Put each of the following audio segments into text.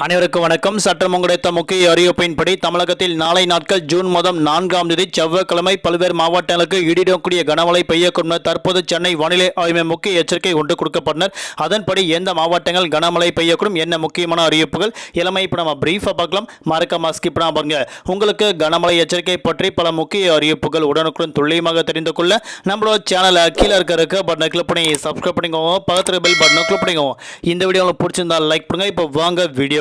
அனைவருக்கும் வணக்கம். சட்டம் கிடைத்த முக்கிய அறிவிப்பின்படி தமிழகத்தில் நாளை நாட்கள் ஜூன் மாதம் நான்காம் தேதி செவ்வாய்க்கிழமை பல்வேறு மாவட்டங்களுக்கு இடிடக்கூடிய கனமழை பெய்யக்கூடும். என தற்போது சென்னை வானிலை ஆய்வு முக்கிய எச்சரிக்கை ஒன்று கொடுக்கப்பட்டனர். அதன்படி எந்த மாவட்டங்கள் கனமழை பெய்யக்கூடும் என்ன முக்கியமான அறிவிப்புகள்? இளமை இப்போ நம்ம பிரீஃபாக பார்க்கலாம். மறக்காம ஸ்கிப் பண்ணாம பாருங்க. உங்களுக்கு கனமழை எச்சரிக்கை பற்றி பல முக்கிய அறிவிப்புகள் உடனுக்குடன் துல்லியமாக தெரிந்து கொள்ள நம்மளோட சேனலை கீழே இருக்கிறதுக்கு பட்டனை கிளிக் பண்ணி சப்ஸ்கிரைப் பண்ணிக்கோங்க. பக்கத்தில் பெல் பட்டனை கிளிக் பண்ணிக்கோங்க. இந்த வீடியோ உங்களுக்கு பிடிச்சிருந்தா லைக் பண்ணுங்க. இப்போ வாங்க வீடியோ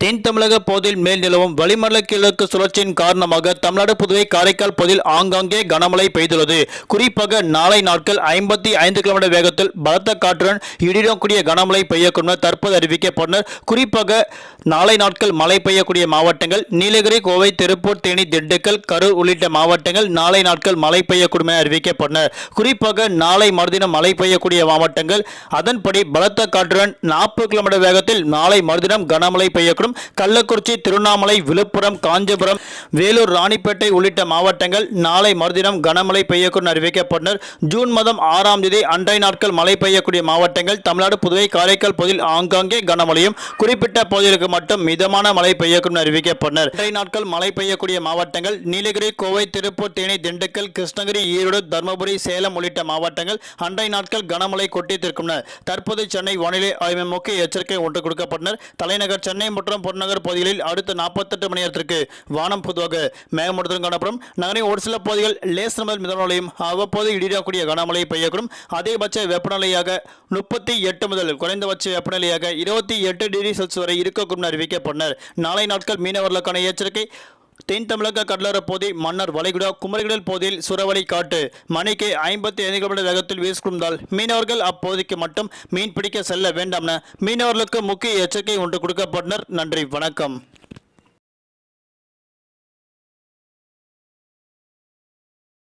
தென் தமிழக பகுதியில் மேல் நிலவும் வளிமண்டல கிழக்கு சுழற்சியின் காரணமாக தமிழ்நாடு புதுவை காரைக்கால் பகுதியில் ஆங்காங்கே கனமழை பெய்துள்ளது. குறிப்பாக நாளை நாட்கள் ஐம்பத்தி ஐந்து கிலோமீட்டர் வேகத்தில் பலத்த காற்றுடன் இடிடக்கூடிய கனமழை பெய்யக்கூடும் என தற்போது அறிவிக்கப்பட்டனர் குறிப்பாக நாளை நாட்கள் மழை பெய்யக்கூடிய மாவட்டங்கள் நீலகிரி கோவை திருப்பூர் தேனி திண்டுக்கல் கரூர் உள்ளிட்ட மாவட்டங்கள் நாளை நாட்கள் மழை பெய்யக்கூடும் என அறிவிக்கப்பட்டனர் குறிப்பாக நாளை மறுதினம் மழை பெய்யக்கூடிய மாவட்டங்கள் அதன்படி பலத்த காற்றுடன் நாற்பது கிலோமீட்டர் வேகத்தில் நாளை மறுதினம் கனமழை பெய்யக்கூடும் கள்ளக்குறிச்சி திருவண்ணாமலை விழுப்புரம் காஞ்சிபுரம் வேலூர் ராணிப்பேட்டை உள்ளிட்ட மாவட்டங்கள் நாளை மறுதினம் கனமழை பெய்யக்கூடும் அறிவிக்கப்பட்டனர். ஜூன் மாதம் ஆறாம் தேதி அன்றைய நாட்கள் மழை பெய்யக்கூடிய மாவட்டங்கள் தமிழ்நாடு புதுவை காரைக்கால் பகுதியில் ஆங்காங்கே கனமழையும் குறிப்பிட்ட பகுதிகளுக்கு மட்டும் மிதமான மழை பெய்யக்கூடும் அறிவிக்கப்பட்டனர். அன்றைய நாட்கள் மழை பெய்யக்கூடிய மாவட்டங்கள் நீலகிரி கோவை திருப்பூர் தேனி திண்டுக்கல் கிருஷ்ணகிரி ஈரோடு தருமபுரி சேலம் உள்ளிட்ட மாவட்டங்கள் அன்றைய நாட்கள் கனமழை கொட்டித்திருக்கின்றன தற்போது சென்னை வானிலை ஆய்வு முக்கிய எச்சரிக்கை ஒன்று கொடுக்கப்பட்டனர். தலைநகர் சென்னை மற்றும் புறநகர் பகுதிகளில் அடுத்த நாற்பத்தெட்டு மணி நேரத்திற்கு வானம் பொதுவாக மேகமூட்டத்துடன் காணப்படும். நகரின் ஒரு சில பகுதிகள் லேசர் முதல் மிதமலையும் அவ்வப்போது இடிடக்கூடிய கனமழை பெய்யக்கூடும். அதிகபட்ச வெப்பநிலையாக முப்பத்தி எட்டு முதல் குறைந்தபட்ச வெப்பநிலையாக இருபத்தி எட்டு டிகிரி செல்சியஸ் வரை இருக்கக்கூடும் அறிவிக்கப்பட்டனர். நாளை நாட்கள் மீனவர்களுக்கான எச்சரிக்கை. தென் தமிழக கடலோர பகுதி மன்னர் வளைகுடா குமரிகடல் பகுதியில் சுறவழி காட்டு. மணிக்கு ஐம்பத்தி ஐந்து கிலோமீட்டர் வேகத்தில் வீசுகின்றால் மீனவர்கள் அப்பகுதிக்கு மட்டும் மீன் பிடிக்க செல்ல வேண்டாம் என மீனவர்களுக்கு முக்கிய எச்சரிக்கை ஒன்று கொடுக்கப்பட்டனர். நன்றி வணக்கம்.